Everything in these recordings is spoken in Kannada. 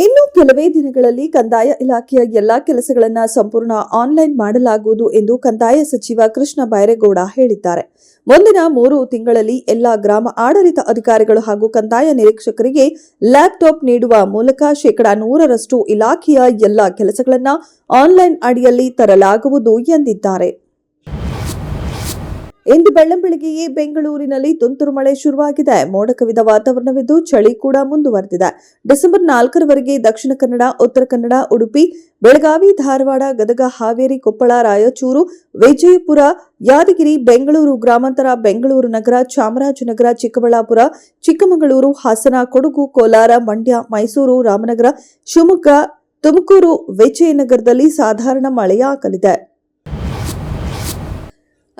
ಇನ್ನು ಕೆಲವೇ ದಿನಗಳಲ್ಲಿ ಕಂದಾಯ ಇಲಾಖೆಯ ಎಲ್ಲಾ ಕೆಲಸಗಳನ್ನು ಸಂಪೂರ್ಣ ಆನ್ಲೈನ್ ಮಾಡಲಾಗುವುದು ಎಂದು ಕಂದಾಯ ಸಚಿವ ಕೃಷ್ಣ ಬೈರೇಗೌಡ ಹೇಳಿದ್ದಾರೆ. ಮುಂದಿನ ಮೂರು ತಿಂಗಳಲ್ಲಿ ಎಲ್ಲಾ ಗ್ರಾಮ ಆಡಳಿತ ಅಧಿಕಾರಿಗಳು ಹಾಗೂ ಕಂದಾಯ ನಿರೀಕ್ಷಕರಿಗೆ ಲ್ಯಾಪ್ಟಾಪ್ ನೀಡುವ ಮೂಲಕ ಶೇಕಡಾ ನೂರರಷ್ಟು ಇಲಾಖೆಯ ಎಲ್ಲಾ ಕೆಲಸಗಳನ್ನು ಆನ್ಲೈನ್ ಅಡಿಯಲ್ಲಿ ತರಲಾಗುವುದು ಎಂದಿದ್ದಾರೆ. ಇಂದು ಬೆಳ್ಳಂಬೆಳಗ್ಗೆಯೇ ಬೆಂಗಳೂರಿನಲ್ಲಿ ತುಂತುರು ಮಳೆ ಶುರುವಾಗಿದೆ. ಮೋಡ ಕವಿದ ವಾತಾವರಣವಿದ್ದು ಚಳಿ ಕೂಡ ಮುಂದುವರೆದಿದೆ. ಡಿಸೆಂಬರ್ ನಾಲ್ಕರವರೆಗೆ ದಕ್ಷಿಣ ಕನ್ನಡ, ಉತ್ತರ ಕನ್ನಡ, ಉಡುಪಿ, ಬೆಳಗಾವಿ, ಧಾರವಾಡ, ಗದಗ, ಹಾವೇರಿ, ಕೊಪ್ಪಳ, ರಾಯಚೂರು, ವಿಜಯಪುರ, ಯಾದಗಿರಿ, ಬೆಂಗಳೂರು ಗ್ರಾಮಾಂತರ, ಬೆಂಗಳೂರು ನಗರ, ಚಾಮರಾಜನಗರ, ಚಿಕ್ಕಬಳ್ಳಾಪುರ, ಚಿಕ್ಕಮಗಳೂರು, ಹಾಸನ, ಕೊಡಗು, ಕೋಲಾರ, ಮಂಡ್ಯ, ಮೈಸೂರು, ರಾಮನಗರ, ಶಿವಮೊಗ್ಗ, ತುಮಕೂರು, ವಿಜಯನಗರದಲ್ಲಿ ಸಾಧಾರಣ ಮಳೆಯಾಗಲಿದೆ.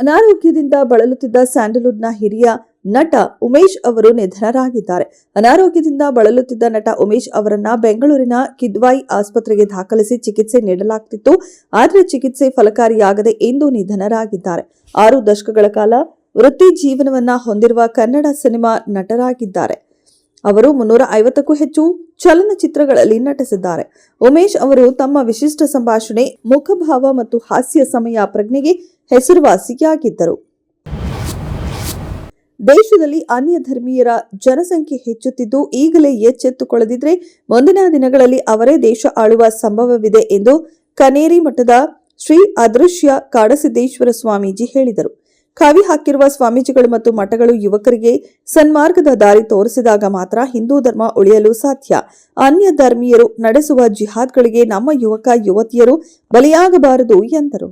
ಅನಾರೋಗ್ಯದಿಂದ ಬಳಲುತ್ತಿದ್ದ ಸ್ಯಾಂಡಲ್ವುಡ್ನ ಹಿರಿಯ ನಟ ಉಮೇಶ್ ಅವರು ನಿಧನರಾಗಿದ್ದಾರೆ. ಅನಾರೋಗ್ಯದಿಂದ ಬಳಲುತ್ತಿದ್ದ ನಟ ಉಮೇಶ್ ಅವರನ್ನ ಬೆಂಗಳೂರಿನ ಕಿದ್ವಾಯಿ ಆಸ್ಪತ್ರೆಗೆ ದಾಖಲಿಸಿ ಚಿಕಿತ್ಸೆ ನೀಡಲಾಗ್ತಿತ್ತು. ಆದರೆ ಚಿಕಿತ್ಸೆ ಫಲಕಾರಿಯಾಗದೆ ಇಂದು ನಿಧನರಾಗಿದ್ದಾರೆ. ಆರು ದಶಕಗಳ ಕಾಲ ವೃತ್ತಿ ಜೀವನವನ್ನ ಹೊಂದಿರುವ ಕನ್ನಡ ಸಿನಿಮಾ ನಟರಾಗಿದ್ದಾರೆ. ಅವರು ಮುನ್ನೂರ ಐವತ್ತಕ್ಕೂ ಹೆಚ್ಚು ಚಲನಚಿತ್ರಗಳಲ್ಲಿ ನಟಿಸಿದ್ದಾರೆ. ಉಮೇಶ್ ಅವರು ತಮ್ಮ ವಿಶಿಷ್ಟ ಸಂಭಾಷಣೆ, ಮುಖಭಾವ ಮತ್ತು ಹಾಸ್ಯ ಸಮಯ ಪ್ರಜ್ಞೆಗೆ ಹೆಸರುವಾಸಿಯಾಗಿದ್ದರು. ದೇಶದಲ್ಲಿ ಅನ್ಯ ಧರ್ಮೀಯರ ಜನಸಂಖ್ಯೆ ಹೆಚ್ಚುತ್ತಿದ್ದು, ಈಗಲೇ ಎಚ್ಚೆತ್ತುಕೊಳ್ಳದಿದ್ರೆ ಮುಂದಿನ ದಿನಗಳಲ್ಲಿ ಅವರೇ ದೇಶ ಆಳುವ ಸಂಭವವಿದೆ ಎಂದು ಕನೇರಿ ಮಠದ ಶ್ರೀ ಅದೃಶ್ಯ ಕಾಡಸಿದ್ದೇಶ್ವರ ಸ್ವಾಮೀಜಿ ಹೇಳಿದರು. ಕಾವಿ ಹಾಕಿರುವ ಸ್ವಾಮೀಜಿಗಳು ಮತ್ತು ಮಠಗಳು ಯುವಕರಿಗೆ ಸನ್ಮಾರ್ಗದ ದಾರಿ ತೋರಿಸಿದಾಗ ಮಾತ್ರ ಹಿಂದೂ ಧರ್ಮ ಉಳಿಯಲು ಸಾಧ್ಯ. ಅನ್ಯ ಧರ್ಮೀಯರು ನಡೆಸುವ ಜಿಹಾದ್ಗಳಿಗೆ ನಮ್ಮ ಯುವಕ, ಯುವತಿಯರು ಬಲಿಯಾಗಬಾರದು ಎಂದರು.